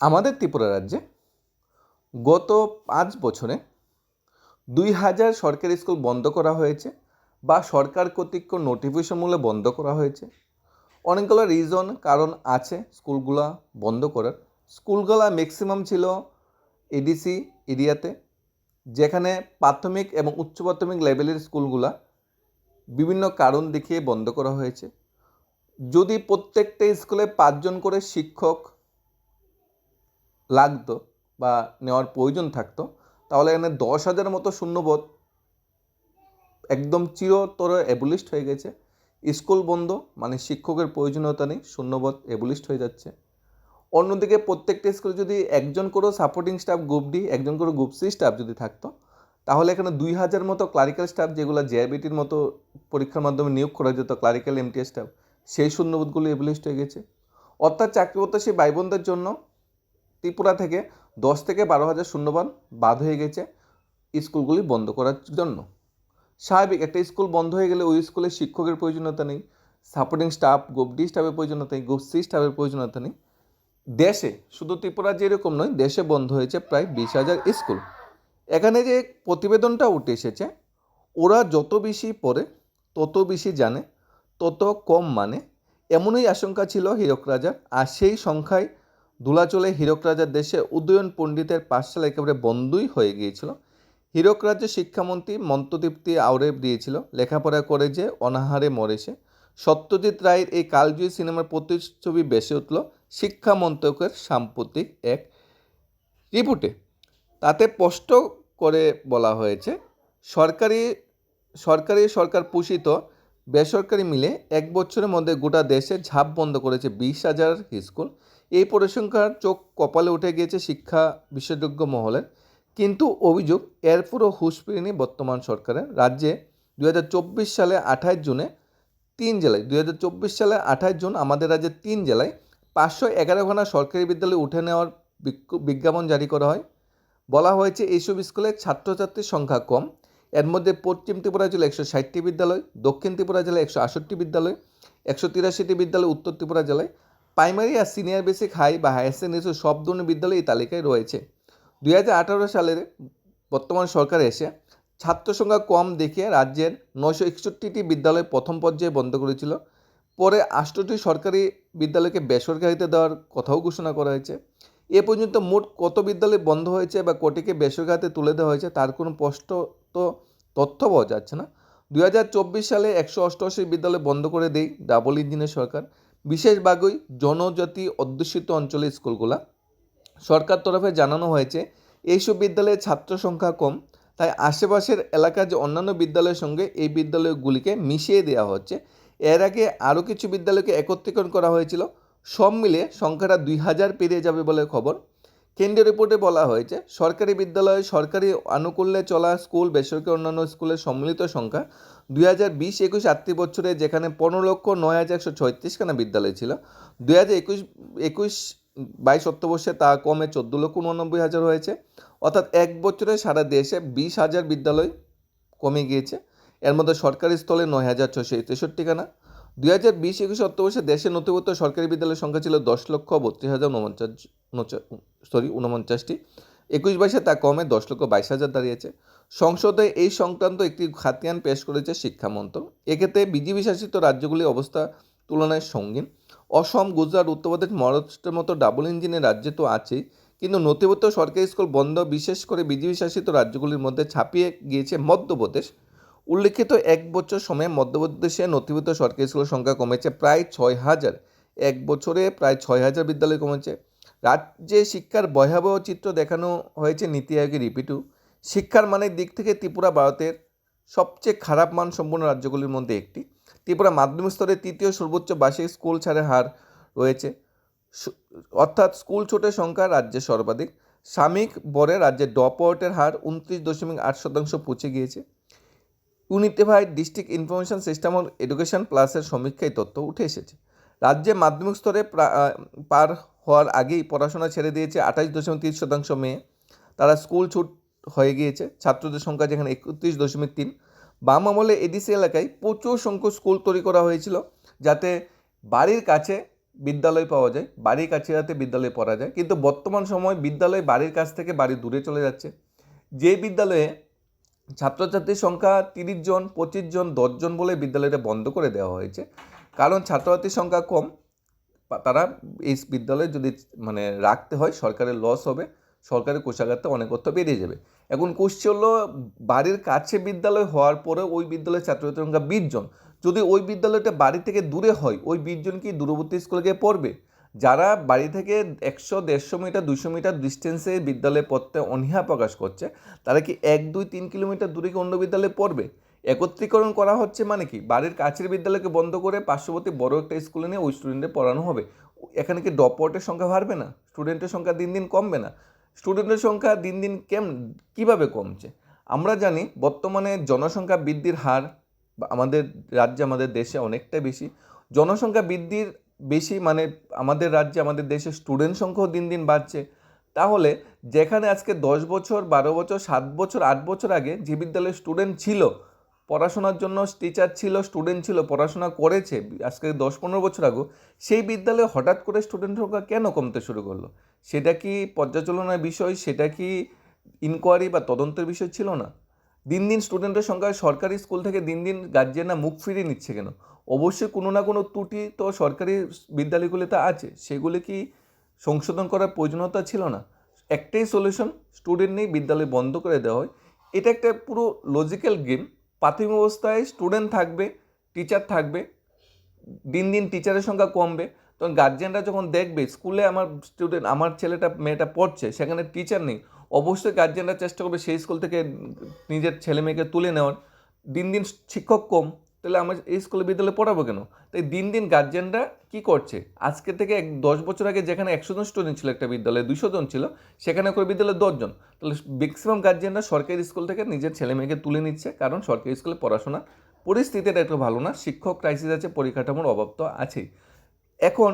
আমাদের ত্রিপুরা রাজ্যে গত পাঁচ বছরে দুই হাজার সরকারি স্কুল বন্ধ করা হয়েছে বা সরকার কর্তৃক নোটিফিকেশন মূলে বন্ধ করা হয়েছে। অনেকগুলো রিজন কারণ আছে স্কুলগুলা বন্ধ করার। স্কুলগুলা ম্যাক্সিমাম ছিল এডিসি এরিয়াতে, যেখানে প্রাথমিক এবং উচ্চ প্রাথমিক লেভেলের স্কুলগুলা বিভিন্ন কারণ দেখিয়ে বন্ধ করা হয়েছে। যদি প্রত্যেকটা স্কুলে পাঁচজন করে শিক্ষক লাগতো বা নেওয়ার প্রয়োজন থাকতো, তাহলে এখানে দশ হাজার মতো শূন্যবোধ একদম চিরতর অ্যাবলিস্ট হয়ে গেছে। স্কুল বন্ধ মানে শিক্ষকের প্রয়োজনীয়তা নেই শূন্যবোধ অ্যাবলিস্ট হয়ে যাচ্ছে। অন্যদিকে প্রত্যেকটা স্কুলে যদি একজন করেও সাপোর্টিং স্টাফ গ্রুপ ডি একজন করে গ্রুপ সি স্টাফ যদি থাকতো, তাহলে এখানে দুই হাজার মতো ক্লারিক্যাল স্টাফ যেগুলো জেআইবিটির মতো পরীক্ষার মাধ্যমে নিয়োগ করা যেত ক্লারিক্যাল এমটিএস স্টাফ সেই শূন্যবোধগুলো এবলিস্ট হয়ে গেছে। অর্থাৎ চাকরি প্রত্যাশী ভাই বোনদের জন্য ত্রিপুরা থেকে দশ থেকে বারো হাজার শূন্যবান বাদ হয়ে গেছে স্কুলগুলি বন্ধ করার জন্য। স্বাভাবিক, একটা স্কুল বন্ধ হয়ে গেলে ওই স্কুলে শিক্ষকের প্রয়োজনীয়তা নেই সাপোর্টিং স্টাফ গ্রুপ ডি স্টাফের প্রয়োজনীয়তা নেই গ্রুপ সি স্টাফের প্রয়োজনীয়তা নেই। দেশে, শুধু ত্রিপুরা যেরকম নয়, দেশে বন্ধ হয়েছে প্রায় বিশ হাজার স্কুল। এখানে যে প্রতিবেদনটা উঠে এসেছে, ওরা যত বেশি পড়ে, তত বেশি জানে, তত কম মানে। এমনই আশঙ্কা ছিল হীরক রাজার, আর সেই সংখ্যায় ধুলাচলে হীরক রাজার দেশে উদয়ন পণ্ডিতের পাঠশালা একেবারে বন্ধই হয়ে গিয়েছিল। হীরক রাজ্য শিক্ষামন্ত্রী মন্ত্রদীপ্তি আউরেব দিয়েছিল। লেখাপড়া করে যে অনাহারে মরেছে সত্যজিৎ রায়ের এই কালজয়ী সিনেমার প্রতিচ্ছবি বেসে উঠল শিক্ষা মন্ত্রকের সাম্প্রতিক এক রিপোর্টে। তাতে স্পষ্ট করে বলা হয়েছে, সরকারি সরকারি সরকার পোষিত বেসরকারি মিলে এক বছরের মধ্যে গোটা দেশে ঝাঁপ বন্ধ করেছে বিশ হাজার স্কুল। এই পরিসংখ্যার চোখ কপালে উঠে গিয়েছে শিক্ষা বিশেষজ্ঞ মহলে। কিন্তু অভিযোগ এরপরও হুঁশ ফিরেনি বর্তমান সরকারের। রাজ্যে দুই হাজার চব্বিশ সালে আঠাশ জুনে তিন জেলায়, দুই হাজার চব্বিশ সালে আঠাশ জুন আমাদের রাজ্যের তিন জেলায় পাঁচশো এগারো এগারোখানা সরকারি বিদ্যালয় উঠে নেওয়ার বিজ্ঞাপন জারি করা হয়। বলা হয়েছে এইসব স্কুলে ছাত্রছাত্রীর সংখ্যা কম। এর মধ্যে পশ্চিম ত্রিপুরা জেলা একশো ষাটটি বিদ্যালয়, দক্ষিণ ত্রিপুরা জেলায় একশো আষট্টি বিদ্যালয়, একশো তিরাশিটি বিদ্যালয়, উত্তর ত্রিপুরা জেলায় প্রাইমারি আর সিনিয়র বেসিক হাই বা হায়ার সেকেন্ডারি সব ধরনের বিদ্যালয় এই তালিকায় রয়েছে। দুই হাজার আঠারো সালের বর্তমান সরকার এসে ছাত্র সংখ্যা কম দেখে রাজ্যের নয়শো একষট্টিটি বিদ্যালয় প্রথম পর্যায়ে বন্ধ করেছিল। পরে আষ্টটি সরকারি বিদ্যালয়কে বেসরকারিতে দেওয়ার কথাও ঘোষণা করা হয়েছে। এ পর্যন্ত মোট কত বিদ্যালয় বন্ধ হয়েছে বা কটিকে বেসরকারিতে তুলে দেওয়া হয়েছে তার কোনো স্পষ্ট তো তথ্য পাওয়া যাচ্ছে না। দুই হাজার চব্বিশ সালে একশো অষ্টআশি বিদ্যালয় বন্ধ করে দেয় ডাবল ইঞ্জিনের সরকার। বিশেষভাবেই জনজাতি অধ্যুষিত অঞ্চলের স্কুলগুলা। সরকার তরফে জানানো হয়েছে এইসব বিদ্যালয়ে ছাত্র সংখ্যা কম, তাই আশেপাশের এলাকার যে অন্যান্য বিদ্যালয়ের সঙ্গে এই বিদ্যালয়গুলিকে মিশিয়ে দেওয়া হচ্ছে। এর আগে আরও কিছু বিদ্যালয়কে একত্রীকরণ করা হয়েছিল। সব মিলিয়ে সংখ্যাটা দুই হাজার পেরিয়ে যাবে বলে খবর। কেন্দ্রীয় রিপোর্টে বলা হয়েছে, সরকারি বিদ্যালয়ে সরকারি আনুকূল্যে চলা স্কুল, বেসরকারি অন্যান্য স্কুলের সম্মিলিত সংখ্যা দুই হাজার বিশ একুশ আর্থিক বছরে, যেখানে পনেরো লক্ষ নয় হাজার একশো ছয়ত্রিশখানা বিদ্যালয় ছিল। দুই হাজার একুশ একুশ বাইশ অর্থবর্ষে তা কমে চোদ্দ লক্ষ উননব্বই হাজার হয়েছে। অর্থাৎ এক বছরে সারা দেশে বিশ হাজার বিদ্যালয় কমে গিয়েছে। এর মধ্যে সরকারি স্থলে নয় হাজার ছশো তেষট্টিখানা। দুই হাজার বিশ একুশ অর্থবর্ষে দেশে নথিভুক্ত সরকারি বিদ্যালয়ের সংখ্যা ছিল দশ লক্ষ বত্রিশ হাজার উনপঞ্চাশ সরি উনপঞ্চাশটি একুশ বাইশে তা কমে দশ লক্ষ বাইশ হাজার দাঁড়িয়েছে। সংসদে এই সংক্রান্ত একটি খাতিয়ান পেশ করেছে শিক্ষামন্ত্রক এক্ষেত্রে বিজেপি শাসিত রাজ্যগুলির অবস্থা তুলনায় সঙ্গীন। অসম, গুজরাট উত্তরপ্রদেশ মহারাষ্ট্রের মতো ডাবল ইঞ্জিনের রাজ্যে তো আছেই। কিন্তু নথিভুক্ত সরকারি স্কুল বন্ধ, বিশেষ করে বিজেপি শাসিত রাজ্যগুলির মধ্যে ছাপিয়ে গিয়েছে মধ্যপ্রদেশ। উল্লেখিত এক বছর সময়ে মধ্যপ্রদেশে নথিভুক্ত সরকারি স্কুলের সংখ্যা কমেছে প্রায় ছয় হাজার। এক বছরে প্রায় ছয় হাজার বিদ্যালয় কমেছে। রাজ্যে শিক্ষার ভয়াবহ চিত্র দেখানো হয়েছে নীতি আয়োগের রিপিটু শিক্ষার মানের দিক থেকে ত্রিপুরা ভারতের সবচেয়ে খারাপ মান সম্পন্ন রাজ্যগুলির মধ্যে একটি। ত্রিপুরা মাধ্যমিক স্তরে তৃতীয় সর্বোচ্চ বার্ষিক স্কুল ছাড়ের হার রয়েছে। অর্থাৎ স্কুল ছুটের সংখ্যা রাজ্যে সর্বাধিক। সাময়িক বরে রাজ্যে ডপওয়ার্টের হার উনত্রিশ দশমিক আট শতাংশ পৌঁছে গিয়েছে। Unified district information system of education প্লাসের সমীক্ষায় তথ্য উঠে এসেছে। রাজ্যে মাধ্যমিক স্তরে প্রা- হওয়ার আগেই পড়াশোনা ছেড়ে দিয়েছে আঠাশ দশমিক তিরিশ শতাংশ মেয়ে। তারা স্কুল ছুট হয়ে গিয়েছে, ছাত্রদের সংখ্যা যেখানে একত্রিশ দশমিক তিন। বাম আমলে এডিসি এলাকায় প্রচুর সংখ্যক স্কুল তৈরি করা হয়েছিল, যাতে বাড়ির কাছে বিদ্যালয় পাওয়া যায়, বাড়ির কাছে যাতে বিদ্যালয়ে পড়া যায়। কিন্তু বর্তমান সময় বিদ্যালয় বাড়ির কাছ থেকে বাড়ি দূরে চলে যাচ্ছে। যে বিদ্যালয়ে ছাত্রছাত্রীর সংখ্যা তিরিশ জন, পঁচিশ জন দশজন বলে বিদ্যালয়টা বন্ধ করে দেওয়া হয়েছে কারণ ছাত্রছাত্রীর সংখ্যা কম তারা এই বিদ্যালয়ে যদি মানে রাখতে হয়, সরকারের লস হবে, সরকারের কোষাগারতে অনেক অর্থ বেরিয়ে যাবে। এখন কোশ্চেন হলো, বাড়ির কাছে বিদ্যালয় হওয়ার পরে ওই বিদ্যালয়ের ছাত্রছাত্রীর সংখ্যা বিশ জন। যদি ওই বিদ্যালয়টা বাড়ি থেকে দূরে হয়, ওই বিশ জন কি দূরবর্তী স্কুলে গিয়ে পড়বে? যারা বাড়ি থেকে একশো, দেড়শো মিটার দুশো মিটার ডিস্টেন্সে বিদ্যালয়ে পড়তে অনীহা প্রকাশ করছে, তারা কি এক, দুই, তিন কিলোমিটার দূরে কি অন্য বিদ্যালয়ে পড়বে? একত্রীকরণ করা হচ্ছে মানে কি? বাড়ির কাছের বিদ্যালয়কে বন্ধ করে পার্শ্ববর্তী বড় একটা স্কুলে নিয়ে ওই স্টুডেন্টদের পড়ানো হবে। এখানে কি ড্রপ আউটের সংখ্যা বাড়বে না? স্টুডেন্টের সংখ্যা দিন দিন কমবে না? স্টুডেন্টের সংখ্যা দিন দিন কেম, কীভাবে কমছে? আমরা জানি বর্তমানে জনসংখ্যা বৃদ্ধির হার আমাদের রাজ্যে, আমাদের দেশে অনেকটাই বেশি। জনসংখ্যা বৃদ্ধির বেশি মানে আমাদের রাজ্যে, আমাদের দেশে স্টুডেন্ট সংখ্যাও দিন দিন বাড়ছে। তাহলে যেখানে আজকে দশ বছর, বারো বছর, সাত বছর, আট বছর আগে যে বিদ্যালয়ে স্টুডেন্ট ছিল পড়াশোনার জন্য টিচার ছিল স্টুডেন্ট ছিল, পড়াশোনা করেছে, আজকে দশ পনেরো বছর আগে সেই বিদ্যালয়ে হঠাৎ করে স্টুডেন্ট সংখ্যা কেন কমতে শুরু করল? সেটা কি পর্যালোচনার বিষয়? সেটা কি ইনকোয়ারি বা তদন্তের বিষয় ছিল না? দিন দিন স্টুডেন্টের সংখ্যা সরকারি স্কুল থেকে দিন দিন গার্জিয়ানরা মুখ ফিরিয়ে নিচ্ছে কেন? অবশ্যই কোনো না কোনো ত্রুটি তো সরকারি বিদ্যালয়গুলিতে আছে, সেগুলি কি সংশোধন করার প্রয়োজনীয়তা ছিল না? একটাই সলিউশন স্টুডেন্ট নেই বিদ্যালয় বন্ধ করে দেওয়া হয়। এটা একটা পুরো লজিক্যাল গেম প্রাথমিক অবস্থায় স্টুডেন্ট থাকবে টিচার থাকবে, দিন দিন টিচারের সংখ্যা কমবে। তখন গার্জেনরা যখন দেখবে স্কুলে আমার স্টুডেন্ট আমার ছেলেটা, মেয়েটা পড়ছে, সেখানে টিচার নেই, অবশ্যই গার্জেনরা চেষ্টা করবে সেই স্কুল থেকে নিজের ছেলে মেয়েকে তুলে নেওয়ার। দিন দিন শিক্ষক কম, তাহলে আমার এই স্কুলে বিদ্যালয়ে পড়াবো কেন? তাই দিন দিন গার্জিয়ানরা কী করছে? আজকে থেকে এক দশ বছর আগে যেখানে একশো জন স্টুডেন্ট ছিল একটা বিদ্যালয়ে দুশো জন ছিল, সেখানে করে বিদ্যালয়ে দশজন। তাহলে ম্যাক্সিমাম গার্জিয়ানরা সরকারি স্কুল থেকে নিজের ছেলে মেয়েকে তুলে নিচ্ছে, কারণ সরকারি স্কুলে পড়াশোনা পরিস্থিতিটা একটু ভালো না, শিক্ষক ক্রাইসিস আছে, পরিকাঠামোর অভাব তো আছেই। এখন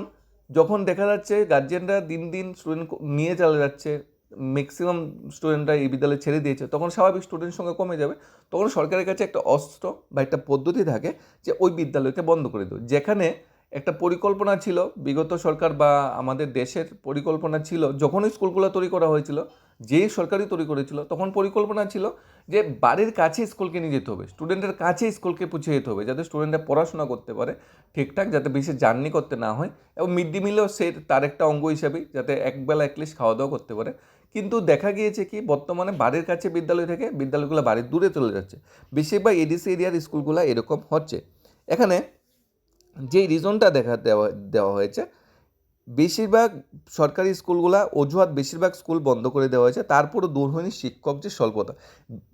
যখন দেখা যাচ্ছে গার্জিয়ানরা দিন দিন স্টুডেন্ট নিয়ে চলে যাচ্ছে ম্যাক্সিমাম স্টুডেন্টরা এই বিদ্যালয়ে ছেড়ে দিয়েছে, তখন স্বাভাবিক স্টুডেন্ট সংখ্যা কমে যাবে। তখন সরকারের কাছে একটা অস্ত্র বা একটা পদ্ধতি থাকে যে ওই বিদ্যালয়কে বন্ধ করে দেবে যেখানে একটা পরিকল্পনা ছিল, বিগত সরকার বা আমাদের দেশের পরিকল্পনা ছিল যখন স্কুলগুলো তৈরি করা হয়েছিল, যে সরকারই তৈরি করেছিল, তখন পরিকল্পনা ছিল যে বাড়ির কাছে স্কুলকে নিয়ে যেতে হবে, স্টুডেন্টের কাছে স্কুলকে পৌঁছে যেতে হবে, যাতে স্টুডেন্টরা পড়াশোনা করতে পারে ঠিকঠাক, যাতে বেশি জার্নি করতে না হয় এবং মিড ডে মিলেও সে তার একটা অঙ্গ হিসাবেই যাতে একবেলা অ্যাটলিস্ট খাওয়া দাওয়া করতে পারে। কিন্তু দেখা গিয়েছে কি, বর্তমানে বাড়ির কাছে বিদ্যালয় থেকে বিদ্যালয়গুলো বাড়ির দূরে চলে যাচ্ছে। বেশিরভাগ এডিসি এরিয়ার স্কুলগুলো এরকম হচ্ছে। এখানে যেই রিজনটা দেখা দেওয়া দেওয়া হয়েছে, বেশিরভাগ সরকারি স্কুলগুলা অজুহাত বেশিরভাগ স্কুল বন্ধ করে দেওয়া হয়েছে, তারপরও দূর হয়নি শিক্ষক যে স্বল্পতা।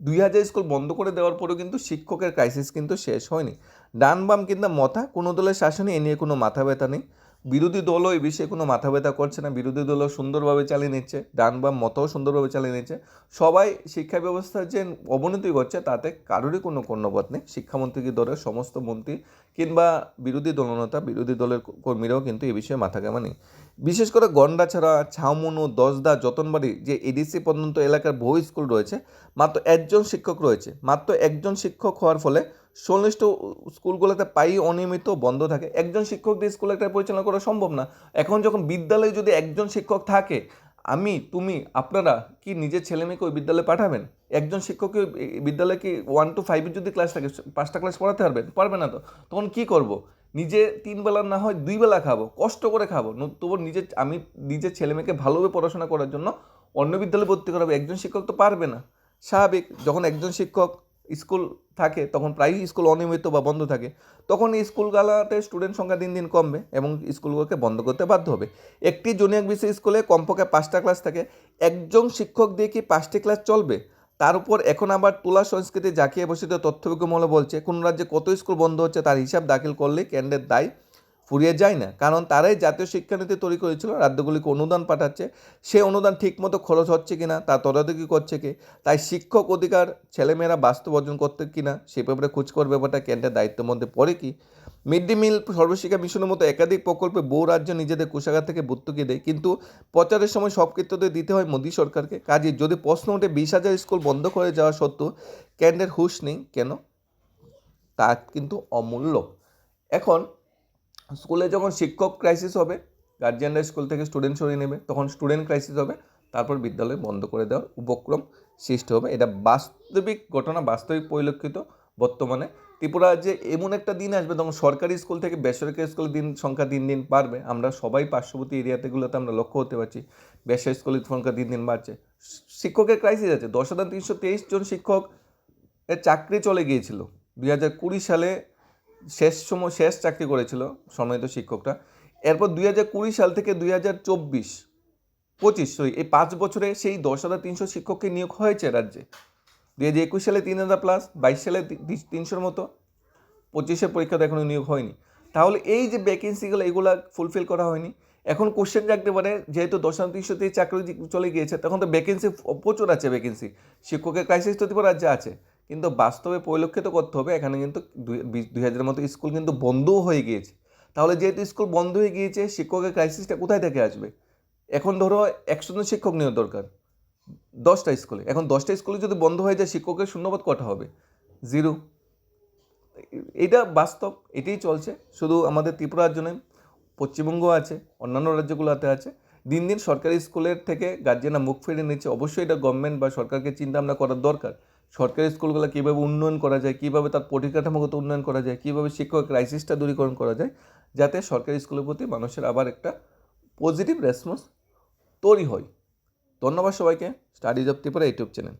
দুই হাজার স্কুল বন্ধ করে দেওয়ার পরেও কিন্তু শিক্ষকের ক্রাইসিস কিন্তু শেষ হয়নি। ডান বাম কিংবা মথা, কোনো দলের শাসনে এ নিয়ে কোনো মাথা ব্যথা নেই। বিরোধী দলও এই বিষয়ে কোনো মাথা ব্যথা করছে না। বিরোধী দলও সুন্দরভাবে চালিয়ে নিচ্ছে ডান বাম মতও সুন্দরভাবে চালিয়ে নিচ্ছে। সবাই শিক্ষা ব্যবস্থার যে অবনতি করছে তাতে কারোরই কোনো কর্ণপাত নেই। শিক্ষামন্ত্রীকে দলের সমস্ত মন্ত্রী কিংবা বিরোধী দলনেতা, বিরোধী দলের কর্মীরাও কিন্তু এ বিষয়ে মাথা কামা নেই। বিশেষ করে গন্ডাছড়া ছাউমনু দশদা যতনবাড়ি যে এডিসি পর্যন্ত এলাকার বহু স্কুল রয়েছে, মাত্র একজন শিক্ষক রয়েছে। মাত্র একজন শিক্ষক হওয়ার ফলে সংশ্লিষ্ট স্কুলগুলোতে পাই অনিয়মিত বন্ধ থাকে। একজন শিক্ষক দিয়ে স্কুল একটা পরিচালনা করা সম্ভব না। এখন যখন বিদ্যালয়ে যদি একজন শিক্ষক থাকে, আমি, তুমি, আপনারা কি নিজের ছেলে মেয়েকে ওই বিদ্যালয়ে পাঠাবেন? একজন শিক্ষককে বিদ্যালয়ে কি ওয়ান টু ফাইভের যদি ক্লাস থাকে, পাঁচটা ক্লাস পড়াতে পারবেন? পারবে না তো। তখন কি করব? নিজে তিন বেলা না হয় দুই বেলা খাব, কষ্ট করে খাব। তবু নিজের আমি নিজের ছেলে মেয়েকে ভালোভাবে পড়াশোনা করার জন্য অন্য বিদ্যালয়ে ভর্তি করাবো, একজন শিক্ষক তো পারবে না। স্বাভাবিক, যখন একজন শিক্ষক স্কুল থাকে, তখন প্রায়ই স্কুল অনিয়মিত বা বন্ধ থাকে। তখন এই স্কুলগুলোতে স্টুডেন্ট সংখ্যা দিন দিন কমবে এবং স্কুলগুলোকে বন্ধ করতে বাধ্য হবে। একটি জুনিয়র বিষয় স্কুলে কমপক্ষে পাঁচটা ক্লাস থাকে। একজন শিক্ষক দিয়ে কি পাঁচটি ক্লাস চলবে? তার উপর এখন আবার তুলা সংস্কৃতি জাকিয়ে বসিত তথ্যবিজ্ঞমূল্য বলছে, কোন রাজ্যে কত স্কুল বন্ধ হচ্ছে তার হিসাব দাখিল করলে কেন্দ্রের দায় ফুরিয়ে যায় না। কারণ তারাই জাতীয় শিক্ষানীতি তৈরি করেছিল, রাজ্যগুলিকে অনুদান পাঠাচ্ছে। সে অনুদান ঠিকমতো খরচ হচ্ছে কিনা, তা তদারকি করছে কি? তাই শিক্ষক অধিকার ছেলেমেয়েরা বাস্তব অর্জন করতে কিনা, সে ব্যাপারে খোঁজখবর ব্যাপারটা কেন্দ্রের দায়িত্বের মধ্যে পড়ে কি? মিড ডে মিল সর্বশিক্ষা মিশনের মতো একাধিক প্রকল্পে বহু রাজ্য নিজেদের কোষাগার থেকে ভর্তুকি দেয়, কিন্তু প্রচারের সময় সব দিতে হয় মোদী সরকারকে। কাজে যদি প্রশ্ন ওঠে, বিশ হাজার স্কুল বন্ধ করে যাওয়া সত্ত্বেও কেন্দ্রের হুঁশ নেই। কেন? তা কিন্তু অমূল্য। এখন স্কুলে যখন শিক্ষক ক্রাইসিস হবে গার্জিয়ানরা স্কুল থেকে স্টুডেন্ট সরিয়ে নেবে, তখন স্টুডেন্ট ক্রাইসিস হবে, তারপর বিদ্যালয় বন্ধ করে দেওয়ার উপক্রম সৃষ্টি হবে। এটা বাস্তবিক ঘটনা, বাস্তবিক পরিলক্ষিত বর্তমানে। ত্রিপুরা যে এমন একটা দিন আসবে, তখন সরকারি স্কুল থেকে বেসরকারি স্কুলের দিন সংখ্যা দিন দিন বাড়বে। আমরা সবাই পার্শ্ববর্তী এরিয়াতেগুলোতে আমরা লক্ষ্য হতে পারছি, বেসরকারি স্কুলের সংখ্যা দিন দিন বাড়ছে। শিক্ষকের ক্রাইসিস আছে, দশ হাজার তিনশো তেইশ জন শিক্ষক চাকরি চলে গিয়েছিল। দুই হাজার কুড়ি সালে শেষ সময়, শেষ চাকরি করেছিল সম্মানিত শিক্ষকরা এরপর দুই হাজার কুড়ি সাল থেকে দুই হাজার চব্বিশ, পঁচিশ সরি এই পাঁচ বছরে সেই দশ হাজার তিনশো শিক্ষককে নিয়োগ হয়েছে রাজ্যে। দুই হাজার একুশ সালে তিন হাজার প্লাস বাইশ সালে তিনশোর মতো, পঁচিশের পরীক্ষাতে এখনও নিয়োগ হয়নি। তাহলে এই যে ভ্যাকেন্সিগুলো এগুলো ফুলফিল করা হয়নি। এখন কোশ্চেন জাগতে পারে, যেহেতু দশ হাজার তিনশো তেইশ চাকরি চলে গিয়েছে, তখন তো ভ্যাকেন্সি প্রচুর আছে ভ্যাকেন্সি শিক্ষকের ক্রাইসিস তো রাজ্যে আছে। কিন্তু বাস্তবে পরিলক্ষিত করতে হবে। এখানে কিন্তু দুই হাজারের মতো স্কুল কিন্তু বন্ধও হয়ে গিয়েছে। তাহলে যেহেতু স্কুল বন্ধ হয়ে গিয়েছে, শিক্ষকের ক্রাইসিসটা কোথায় থেকে আসবে? এখন ধরো একশো জন শিক্ষক নিয়োগ দরকার। দশটা স্কুলে। এখন দশটা স্কুলে যদি বন্ধ হয়ে যায়, শিক্ষকের শূন্যপদ কটা হবে? জিরো। এটা বাস্তব, এটাই চলছে। শুধু আমাদের ত্রিপুরার জন্য পশ্চিমবঙ্গ আছে, অন্যান্য রাজ্যগুলোতে আছে। দিন দিন সরকারি স্কুলের থেকে গার্জেনরা মুখ ফিরিয়ে নিচ্ছে। অবশ্যই এটা গভর্নমেন্ট বা সরকারকে চিন্তা ভাবনা করার দরকার। সরকারি স্কুলগুলো কীভাবে উন্নয়ন করা যায়, কীভাবে তার পরিকাঠামোগত উন্নয়ন করা যায়, কীভাবে শিক্ষক ক্রাইসিসটা দূরীকরণ করা যায়, যাতে সরকারি স্কুলের প্রতি মানুষের আবার একটা পজিটিভ রেসপন্স তৈরি হয়। ধন্যবাদ সবাইকে। Studies of Tripura YouTube channel.